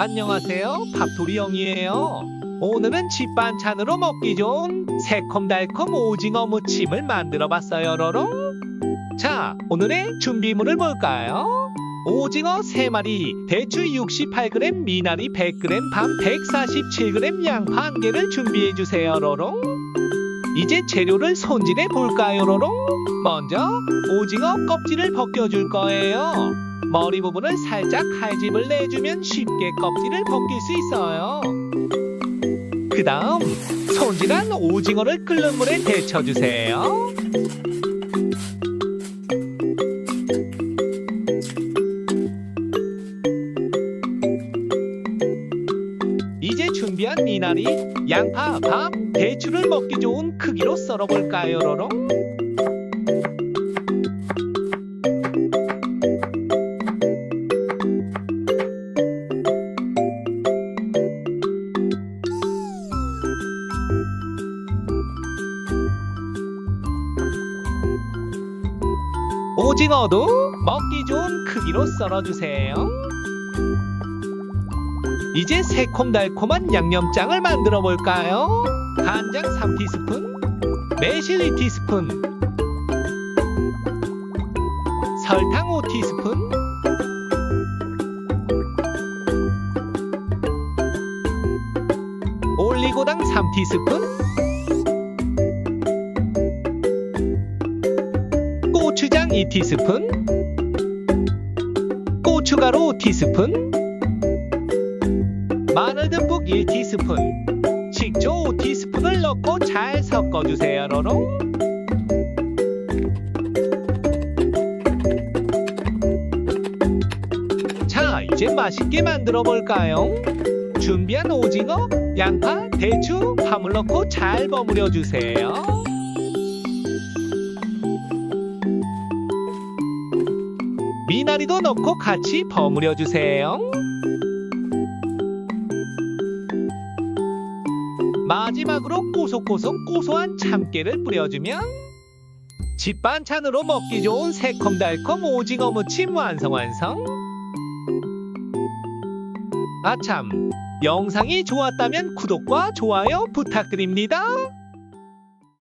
안녕하세요. 밥돌이 형이에요. 오늘은 집 반찬으로 먹기 좋은 새콤달콤 오징어 무침을 만들어 봤어요, 로롱. 자, 오늘의 준비물을 볼까요? 오징어 3마리, 대추 68g, 미나리 100g, 밤 147g, 양파 1개를 준비해 주세요, 로롱. 이제 재료를 손질해 볼까요, 로롱? 먼저 오징어 껍질을 벗겨줄 거예요. 머리 부분을 살짝 칼집을 내주면 쉽게 껍질을 벗길 수 있어요. 그 다음 손질한 오징어를 끓는 물에 데쳐주세요. 이제 준비한 미나리, 양파, 밥, 대추를 먹기 좋은 크기로 썰어볼까요, 로롱? 오징어도 먹기 좋은 크기로 썰어주세요. 이제 새콤달콤한 양념장을 만들어 볼까요? 간장 3티스푼, 매실 2티스푼, 설탕 5티스푼, 올리고당 3티스푼, 고추장 2티스푼, 고춧가루 5티스푼, 마늘 듬뿍 1티스푼, 식초 5티스푼을 넣고 잘 섞어주세요, 로롱. 자, 이제 맛있게 만들어 볼까요? 준비한 오징어, 양파, 대추, 파물 넣고 잘 버무려 주세요. 미나리도 넣고 같이 버무려 주세요. 마지막으로 꼬속꼬속 고소한 참깨를 뿌려주면 집 반찬으로 먹기 좋은 새콤달콤 오징어 무침 완성 완성. 아참, 영상이 좋았다면 구독과 좋아요 부탁드립니다.